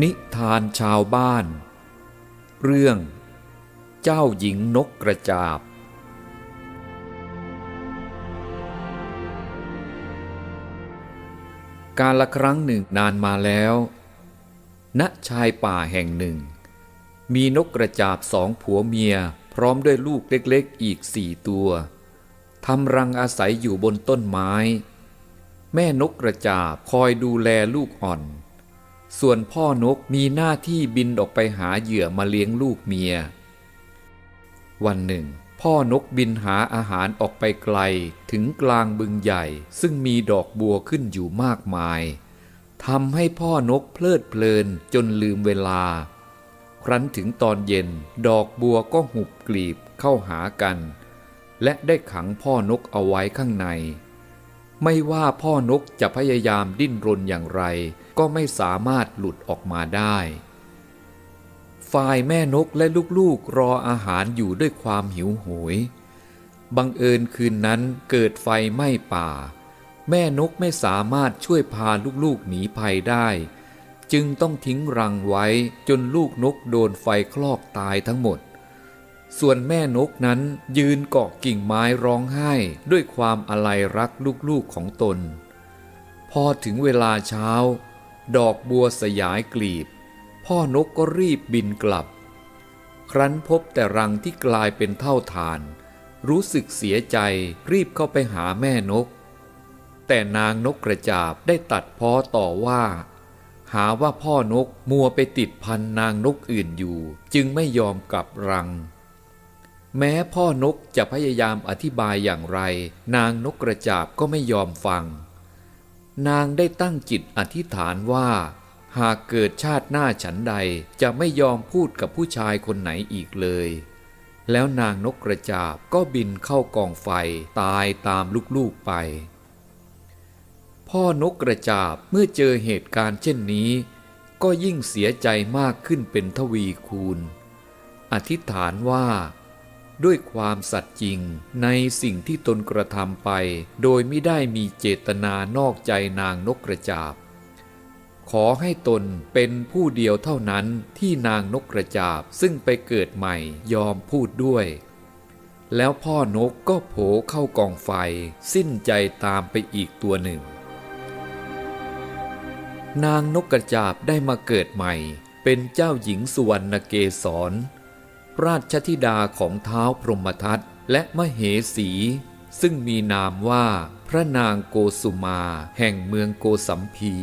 นิทานชาวบ้าน เรื่อง เจ้าหญิงนกกระจาบ การละครั้งหนึ่งนานมาแล้ว ณชายป่าแห่งหนึ่ง มีนกกระจาบสองผัวเมียพร้อมด้วยลูกเล็กๆอีกสี่ตัวทำรังอาศัยอยู่บนต้นไม้ แม่นกกระจาบคอยดูแลลูกอ่อน ส่วนพ่อนกมีหน้าที่บินออกไปหาเหยื่อมาเลี้ยงลูกเมีย วันหนึ่ง พ่อนกบินหาอาหารออกไปไกลถึงกลางบึงใหญ่ ซึ่งมีดอกบัวขึ้นอยู่มากมายทำให้พ่อนกเพลิดเพลินจนลืมเวลา ครั้นถึงตอนเย็นดอกบัวก็หุบกลีบเข้าหากัน และได้ขังพ่อนกเอาไว้ข้างใน ไม่ว่าพ่อนกจะพยายามดิ้นรนอย่างไร ก็ไม่สามารถหลุดออกมาได้ ฝ่ายแม่นกและลูกๆรออาหารอยู่ด้วยความหิวโหย บังเอิญคืนนั้นเกิดไฟไหม้ป่า แม่นกไม่สามารถช่วยพาลูกๆหนีภัยได้ จึงต้องทิ้งรังไว้จนลูกนกโดนไฟคลอกตายทั้งหมด ส่วนแม่นกนั้นยืนเกาะกิ่งไม้ร้องไห้ด้วยความอาลัยรักลูกๆของตน พอถึงเวลาเช้า ดอกบัวสยายกลีบ พ่อนกก็รีบบินกลับ ครั้นพบแต่รังที่กลายเป็นเท่าฐาน รู้สึกเสียใจรีบเข้าไปหาแม่นก แต่นางนกกระจาบได้ตัดพ้อต่อว่าหาว่าพ่อนกมัวไปติดพันนางนกอื่นอยู่ จึงไม่ยอมกลับรัง แม้พ่อนกจะพยายามอธิบายอย่างไร นางนกกระจาบก็ไม่ยอมฟัง นางได้ตั้งจิตอธิษฐานว่า หากเกิดชาติหน้าฉันใดจะไม่ยอมพูดกับผู้ชายคนไหนอีกเลย แล้วนางนกกระจาบก็บินเข้ากองไฟตายตามลูกๆไป พ่อนกกระจาบเมื่อเจอเหตุการณ์เช่นนี้ ก็ยิ่งเสียใจมากขึ้นเป็นทวีคูณ อธิษฐานว่า ด้วยความสัตย์จริงในสิ่งที่ตนกระทำไป โดยไม่ได้มีเจตนานอกใจนางนกกระจาบ ขอให้ตนเป็นผู้เดียวเท่านั้นที่นางนกกระจาบซึ่งไปเกิดใหม่ยอมพูดด้วย แล้วพ่อนกก็โผเข้ากองไฟ สิ้นใจตามไปอีกตัวหนึ่ง นางนกกระจาบได้มาเกิดใหม่ เป็นเจ้าหญิงสุวรรณเกศร ราชธิดาของเท้าวพรหมทัตและมเหสี ซึ่งมีนามว่าพระนางโกสุมาแห่งเมืองโกสัมพี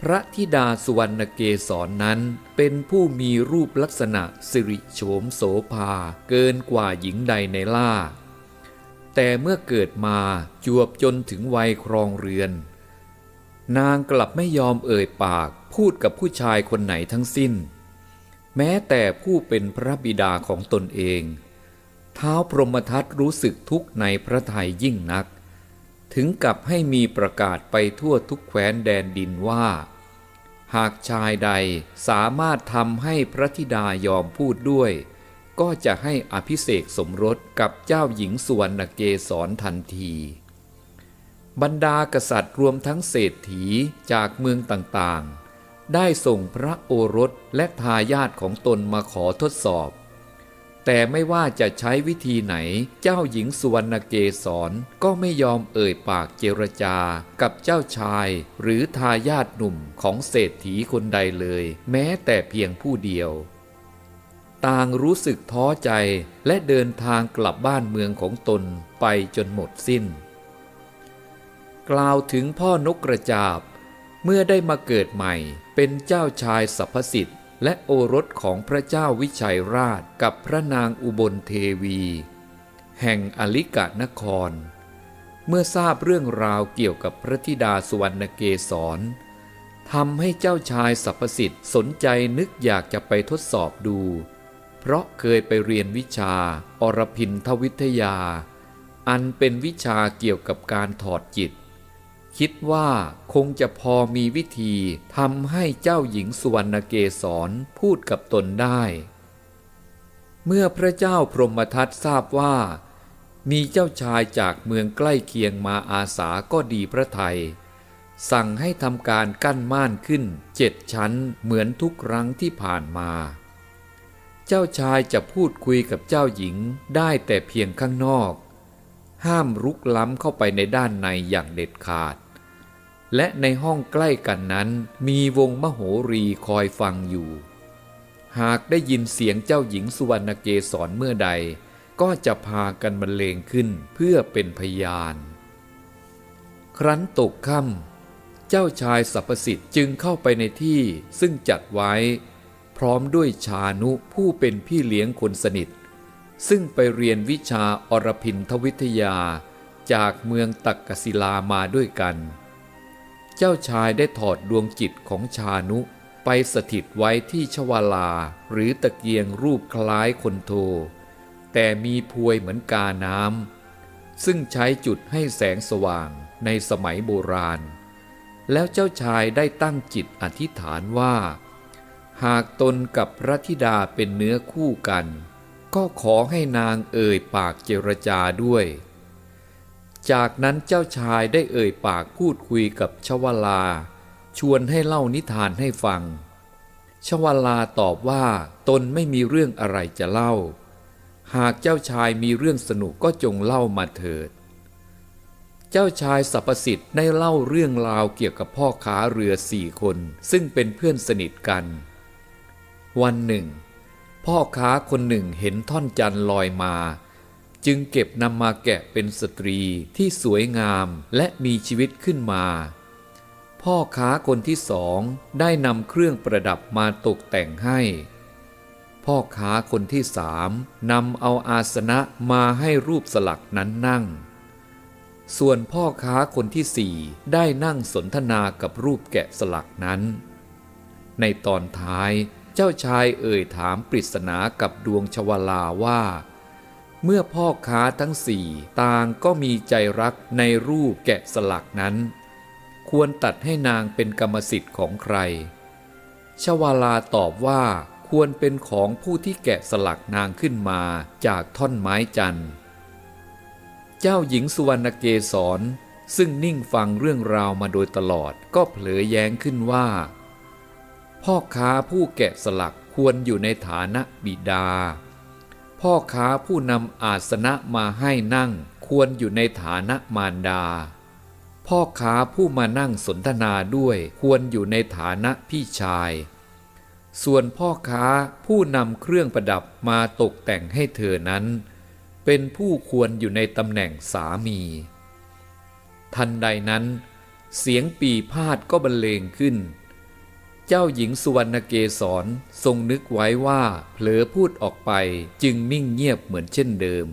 พระธิดาสุวรรณเกศรนนั้นเป็นผู้มีรูปลักษณะสิริโฉมโสภาเกินกว่าหญิงใดในล่า แต่เมื่อเกิดมาจวบจนถึงวัยครองเรือน นางกลับไม่ยอมเอ่ยปากพูดกับผู้ชายคนไหนทั้งสิ้น แม้แต่ผู้เป็นพระบิดาของตนเองเท้าพรหมทัตรู้สึกทุกข์ในพระทัยยิ่งนัก ถึงกับให้มีประกาศไปทั่วทุกแคว้นแดนดินว่า หากชายใดสามารถทำให้พระธิดายอมพูดด้วย ก็จะให้อภิเษกสมรสกับเจ้าหญิงสุวรรณเกศรทันที บรรดากษัตริย์รวมทั้งเศรษฐีจากเมืองต่างๆ ได้ส่งพระโอรสและทายาทของตนมาขอทดสอบ แต่ไม่ว่าจะใช้วิธีไหน เจ้าหญิงสุวรรณเกศรก็ไม่ยอมเอ่ยปากเจรจากับเจ้าชาย หรือทายาทหนุ่มของเศรษฐีคนใดเลย แม้แต่เพียงผู้เดียว ต่างรู้สึกท้อใจและเดินทางกลับบ้านเมืองของตนไปจนหมดสิ้น กล่าวถึงพ่อนกกระจาบ เมื่อได้มาเกิดใหม่เป็นเจ้าชายสัพพสิทธิ์และโอรสของพระเจ้าวิชัยราชกับพระนางอุบลเทวี แห่งอลิกะนคร เมื่อทราบเรื่องราวเกี่ยวกับพระธิดาสุวรรณเกศรทำให้เจ้าชายสัพพสิทธิ์สนใจนึกอยากจะไปทดสอบดู เพราะเคยไปเรียนวิชาอรพินทวิทยา อันเป็นวิชาเกี่ยวกับการถอดจิต คิดว่าคงจะพอมีวิธีทำให้เจ้าหญิงสุวรรณเกศรพูดกับตนได้ เมื่อพระเจ้าพรหมทัตทราบว่า มีเจ้าชายจากเมืองใกล้เคียงมาอาสาก็ดีพระไทย สั่งให้ทำการกั้นม่านขึ้นเจ็ดชั้นเหมือนทุกครั้งที่ผ่านมา เจ้าชายจะพูดคุยกับเจ้าหญิงได้แต่เพียงข้างนอก ห้ามรุกล้ำเข้าไปในด้านในอย่างเด็ดขาด และในห้องใกล้กันนั้นมีวงมโหรีคอยฟังอยู่ หากได้ยินเสียงเจ้าหญิงสุวรรณเกศรเมื่อใด ก็จะพากันบรรเลงขึ้นเพื่อเป็นพยาน ครั้นตกค่ำเจ้าชายสรรพสิทธิ์จึงเข้าไปในที่ซึ่งจัดไว้ พร้อมด้วยชานุผู้เป็นพี่เลี้ยงคนสนิท ซึ่งไปเรียนวิชาอรพินทวิทยาจากเมืองตักกศิลามาด้วยกัน เจ้าชายได้ถอดดวงจิตของชานุไปสถิตไว้ที่ชวาลาหรือตะเกียงรูปคล้ายคนโท แต่มีพวยเหมือนกาน้ำซึ่งใช้จุดให้แสงสว่างในสมัยโบราณ แล้วเจ้าชายได้ตั้งจิตอธิษฐานว่า หากตนกับพระธิดาเป็นเนื้อคู่กัน ก็ขอให้นางเอ่ยปากเจรจาด้วย จากนั้นเจ้าชายได้เอ่ยปากพูดคุยกับชวลา ชวนให้เล่านิทานให้ฟัง ชวลาตอบว่าตนไม่มีเรื่องอะไรจะเล่า หากเจ้าชายมีเรื่องสนุกก็จงเล่ามาเถิด เจ้าชายสรรพสิทธิ์ได้เล่าเรื่องราวเกี่ยวกับพ่อค้าเรือสี่คน ซึ่งเป็นเพื่อนสนิทกัน วันหนึ่ง พ่อค้าคนหนึ่งเห็นท่อนจันทร์ลอยมา จึงเก็บนำมาแกะเป็นสตรีที่สวยงามและมีชีวิตขึ้นมา พ่อค้าคนที่สองได้นำเครื่องประดับมาตกแต่งให้ พ่อค้าคนที่สามนำเอาอาสนะมาให้รูปสลักนั้นนั่ง ส่วนพ่อค้าคนที่สี่ได้นั่งสนทนากับรูปแกะสลักนั้น ในตอนท้ายเจ้าชายเอ่ยถามปริศนากับดวงชวลาว่า เมื่อพ่อค้าทั้งสี่ต่างก็มีใจรักในรูปแกะสลักนั้น ควรตัดให้นางเป็นกรรมสิทธิ์ของใคร ชวาลาตอบว่าควรเป็นของผู้ที่แกะสลักนางขึ้นมาจากท่อนไม้จันทร์ เจ้าหญิงสุวรรณเกศรซึ่งนิ่งฟังเรื่องราวมาโดยตลอดก็เผลอแย้งขึ้นว่า พ่อค้าผู้แกะสลักควรอยู่ในฐานะบิดา พ่อค้าผู้นำอาสนะมาให้นั่งควรอยู่ในฐานะมารดา พ่อค้าผู้มานั่งสนทนาด้วยควรอยู่ในฐานะพี่ชาย ส่วนพ่อค้าผู้นำเครื่องประดับมาตกแต่งให้เธอนั้น เป็นผู้ควรอยู่ในตำแหน่งสามี ทันใดนั้น เสียงปีพาดก็บรรเลงขึ้น เจ้าหญิงสุวรรณเกศรทรงนึกไว้ว่าเผลอพูดออกไปจึงนิ่งเงียบเหมือนเช่นเดิม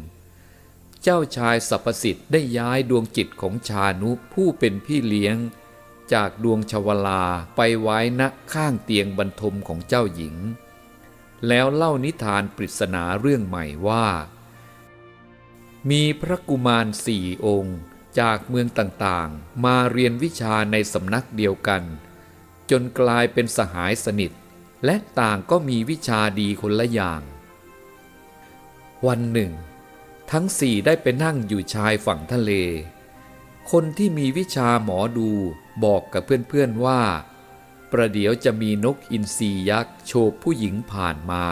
เจ้าชายสรรพสิทธิ์ได้ย้ายดวงจิตของชานุผู้เป็นพี่เลี้ยง จากดวงชวลาไปไว้ณข้างเตียงบรรทมของเจ้าหญิง แล้วเล่านิทานปริศนาเรื่องใหม่ว่า มีพระกุมารสี่องค์จากเมืองต่างๆ มาเรียนวิชาในสำนักเดียวกัน จนกลายเป็นสหายสนิท และต่างก็มีวิชาดีคนละอย่าง วันหนึ่ง ทั้งสี่ได้ไปนั่งอยู่ชายฝั่งทะเล คนที่มีวิชาหมอดูบอกกับเพื่อนๆว่า ประเดี๋ยวจะมีนกอินทรียักษ์โฉบผู้หญิงผ่านมา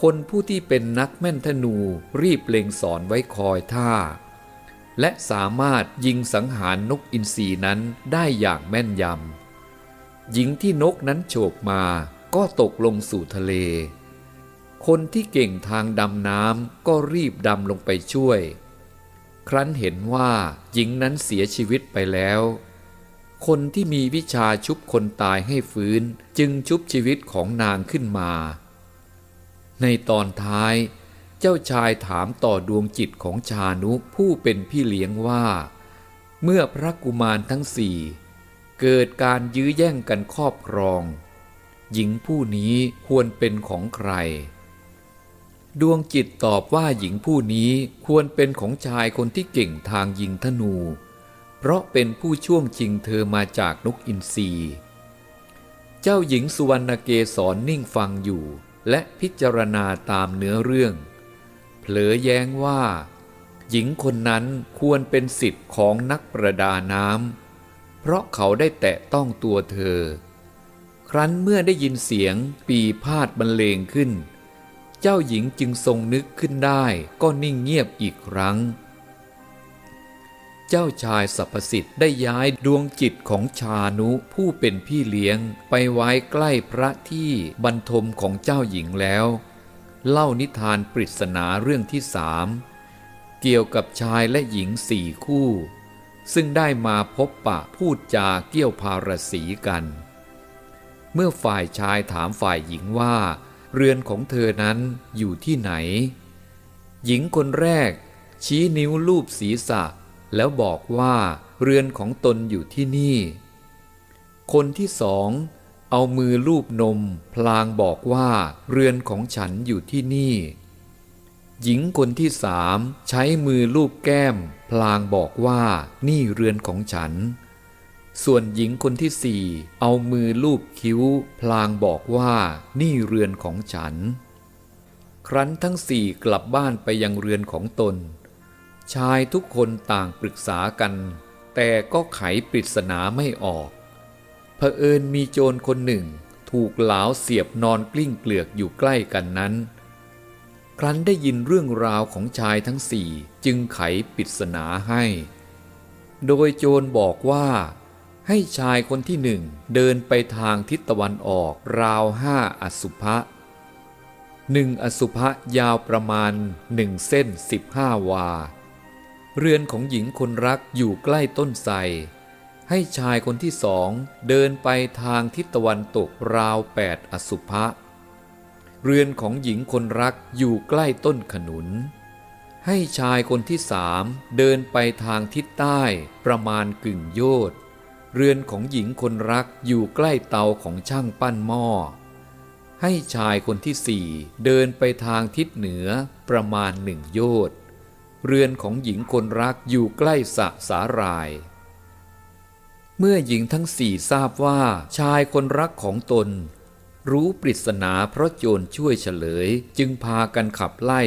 คนผู้ที่เป็นนักแม่นธนูรีบเล็งสอนไว้คอยท่าและสามารถยิงสังหารนกอินทรีนั้นได้อย่างแม่นยำ หญิงที่นกนั้นโฉบมาก็ตกลงสู่ทะเล คนที่เก่งทางดำน้ำก็รีบดำลงไปช่วย ครั้นเห็นว่าหญิงนั้นเสียชีวิตไปแล้ว คนที่มีวิชาชุบคนตายให้ฟื้นจึงชุบชีวิตของนางขึ้นมา ในตอนท้ายเจ้าชายถามต่อดวงจิตของชานุผู้เป็นพี่เลี้ยงว่า เมื่อพระกุมารทั้งสี่ เกิดการยื้อแย่งกันครอบครอง หญิงผู้นี้ควรเป็นของใคร ดวงจิตตอบว่าหญิงผู้นี้ควรเป็นของชายคนที่เก่งทางยิงธนู เพราะเป็นผู้ช่วงชิงเธอมาจากนกอินทรีเจ้าหญิงสุวรรณเกศรนิ่งฟังอยู่และพิจารณาตามเนื้อเรื่อง เผลอแย้งว่า หญิงคนนั้นควรเป็นสิทธิ์ของนักประดาน้ำ เพราะเขาได้แตะต้องตัวเธอ ครั้นเมื่อได้ยินเสียงปีพาดบรรเลงขึ้น เจ้าหญิงจึงทรงนึกขึ้นได้ก็นิ่งเงียบอีกครั้ง เจ้าชายสัพสิทธิ์ได้ย้ายดวงจิตของชานุผู้เป็นพี่เลี้ยงไปไว้ใกล้พระที่บรรทมของเจ้าหญิงแล้ว เล่านิทานปริศนาเรื่องที่สามเกี่ยวกับชายและหญิงสี่คู่ ซึ่งได้มาพบปะพูดจาเกี่ยวพารสีกัน เมื่อฝ่ายชายถามฝ่ายหญิงว่า เรือนของเธอนั้นอยู่ที่ไหน หญิงคนแรก ชี้นิ้วลูบศีรษะ แล้วบอกว่าเรือนของตนอยู่ที่นี่ คนที่สองเอามือลูบนม พลางบอกว่าเรือนของฉันอยู่ที่นี่ หญิงคนที่สามใช้มือลูบแก้ม พลางบอกว่านี่เรือนของฉัน ส่วนหญิงคนที่สี่เอามือลูบคิ้ว พลางบอกว่านี่เรือนของฉัน ครั้นทั้งสี่กลับบ้านไปยังเรือนของตน ชายทุกคนต่างปรึกษากัน แต่ก็ไขปริศนาไม่ออกเผอิญมีโจรคนหนึ่ง ถูกเหลาเสียบนอนกลิ้งเกลือกอยู่ใกล้กันนั้น ครั้นได้ยินเรื่องราวของชายทั้งสี่จึงไขปริศนาให้ โดยโจรบอกว่า ให้ชายคนที่หนึ่งเดินไปทางทิศตะวันออกราวห้าอสุภะหนึ่งอสุภะยาวประมาณหนึ่งเส้นสิบห้าวา เรือนของหญิงคนรักอยู่ใกล้ต้นไทรให้ชายคนที่สองเดินไปทางทิศตะวันตกราวแปดอสุภะ เรือนของหญิงคนรักอยู่ใกล้ต้นขนุน ให้ชายคนที่สามเดินไปทางทิศใต้ประมาณกึ่งโยชนเรือนของหญิงคนรักอยู่ใกล้เตาของช่างปั้นหม้อ ให้ชายคนที่สี่เดินไปทางทิศเหนือประมาณหนึ่งโยชนเรือนของหญิงคนรักอยู่ใกล้สะสาราย เมื่อหญิงทั้งสี่ทราบว่าชายคนรักของตน รู้ปริศนาเพราะโจรช่วยเฉลยจึงพากันขับไล่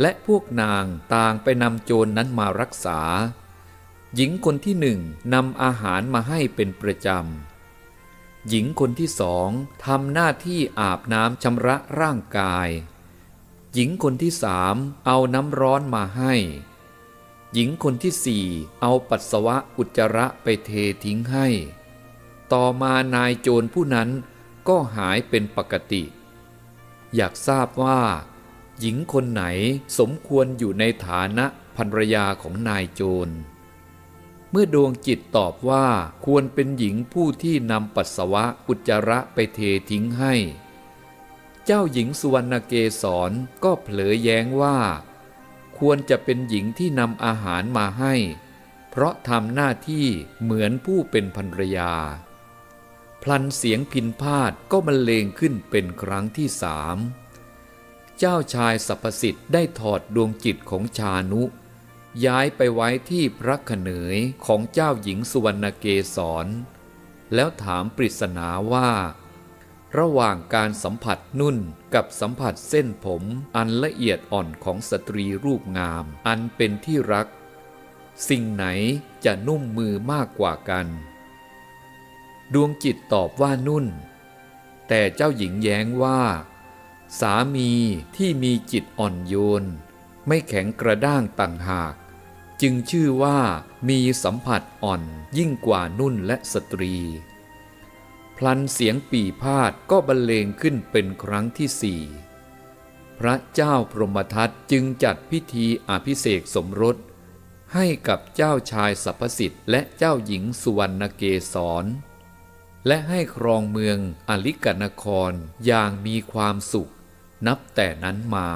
และพวกนางต่างไปนำโจรนนั้นมารักษา หญิงคนที่หนึ่งนำอาหารมาให้เป็นประจำ หญิงคนที่สองทำหน้าที่อาบน้ำชำระร่างกาย หญิงคนที่สามเอาน้ำร้อนมาให้ หญิงคนที่สี่เอาปัสสาวะอุจจาระไปเททิ้งให้ ต่อมานายโจรผู้นั้น ก็หายเป็นปกติ อยากทราบว่า หญิงคนไหนสมควรอยู่ในฐานะภรรยาของนายโจร เมื่อดวงจิตตอบว่าควรเป็นหญิงผู้ที่นำปัสสาวะอุจจาระไปเททิ้งให้ เจ้าหญิงสุวรรณเกศรก็เผลอแย้งว่า ควรจะเป็นหญิงที่นำอาหารมาให้ เพราะทำหน้าที่เหมือนผู้เป็นภรรยา พลันเสียงพินพาดก็บรรเลงขึ้นเป็นครั้งที่สามเจ้าชายสัพสิทธิ์ได้ถอดดวงจิตของชานุ ย้ายไปไว้ที่พระขเนยของเจ้าหญิงสุวรรณเกศร แล้วถามปริศนาว่า ระหว่างการสัมผัสนุ่นกับสัมผัสเส้นผมอันละเอียดอ่อนของสตรีรูปงาม อันเป็นที่รัก สิ่งไหนจะนุ่มมือมากกว่ากัน ดวงจิตตอบว่านุ่น แต่เจ้าหญิงแย้งว่า สามีที่มีจิตอ่อนโยน ไม่แข็งกระด้างต่างหาก จึงชื่อว่ามีสัมผัสอ่อนยิ่งกว่านุ่นและสตรี พลันเสียงปีพาดก็บรรเลงขึ้นเป็นครั้งที่สี่พระเจ้าพรหมทัตจึงจัดพิธีอภิเษกสมรสให้กับเจ้าชายสัพสิทธิ์และเจ้าหญิงสุวรรณเกศร และให้ครองเมืองอลิกนครอย่างมีความสุข นับแต่นั้นมา